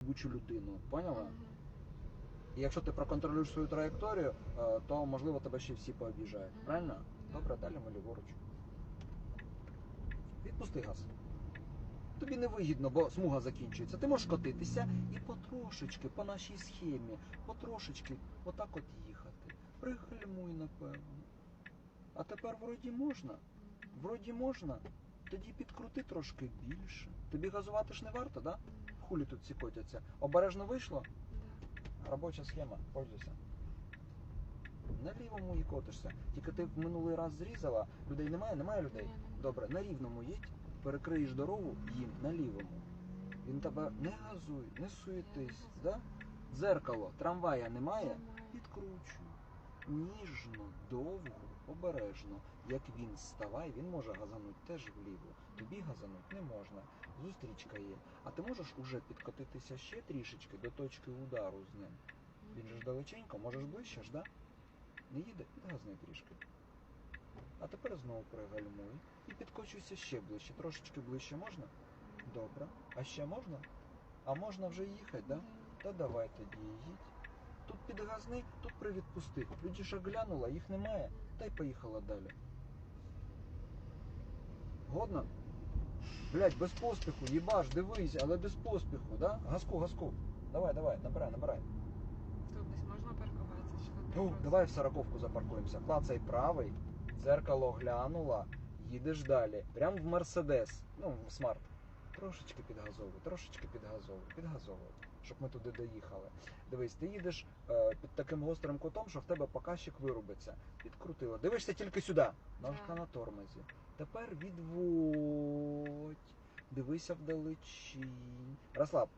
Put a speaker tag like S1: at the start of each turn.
S1: бучу людину. Поняла? І якщо ти проконтролюєш свою траєкторію, е, то можливо тебе ще всі пообіжають. Правильно? Добре, далі ми ліворуч. Відпусти газ. Тобі не вигідно, бо смуга закінчується. Ти можеш котитися і потрошечки, по нашій схемі, потрошечки отак от їхати. Пригальмуй, напевно. А тепер вроді можна. Вроді можна. Тоді підкрути трошки більше. Тобі газувати ж не варто, да? Хулі тут котяться. Обережно вийшло?
S2: Да.
S1: Робоча схема, пользуйся. На лівому і котишся. Тільки ти в минулий раз зрізала. Людей немає? Немає людей? Добре, на рівному їдь, перекриєш дорогу їм на лівому. Він тебе не газуй, не суетись, да? Дзеркало, трамвая немає?
S2: Немає.
S1: Ніжно, довго, обережно. Як він ставай, він може газануть теж вліво. Тобі газануть не можна. Зустрічка є. А ти можеш уже підкотитися ще трішечки до точки удару з ним. Він же ж далеченько, можеш ближче ж, да? Не їде, підгазни трішки. А тепер знову пригальмуй і підкочуйся ще ближче. Трошечки ближче можна? Добре. А ще можна? А можна вже їхати, да? Та давай тоді їдь. Тут підгазни, тут привідпусти. Людіша глянула, їх немає, та й поїхала далі. Годно? Блять, без поспіху, їбаш, дивись, але без поспіху, да? Газку, газку. Давай, давай, набирай, набирай.
S2: Тут десь можна паркуватися? Тут
S1: Ну, давай в сороковку запаркуємося. Клацай правий, дзеркало глянула, їдеш далі. Прям в Мерседес, ну, в смарт. Трошечки підгазовуй, трошечки підгазовуй, підгазовуй, щоб ми туди доїхали. Дивись, ти їдеш е, під таким гострим кутом, що в тебе показчик вирубиться. Підкрутила. Дивишся тільки сюди. Ножка на тормозі. Тепер відводь. Дивися вдалечінь. Рослав,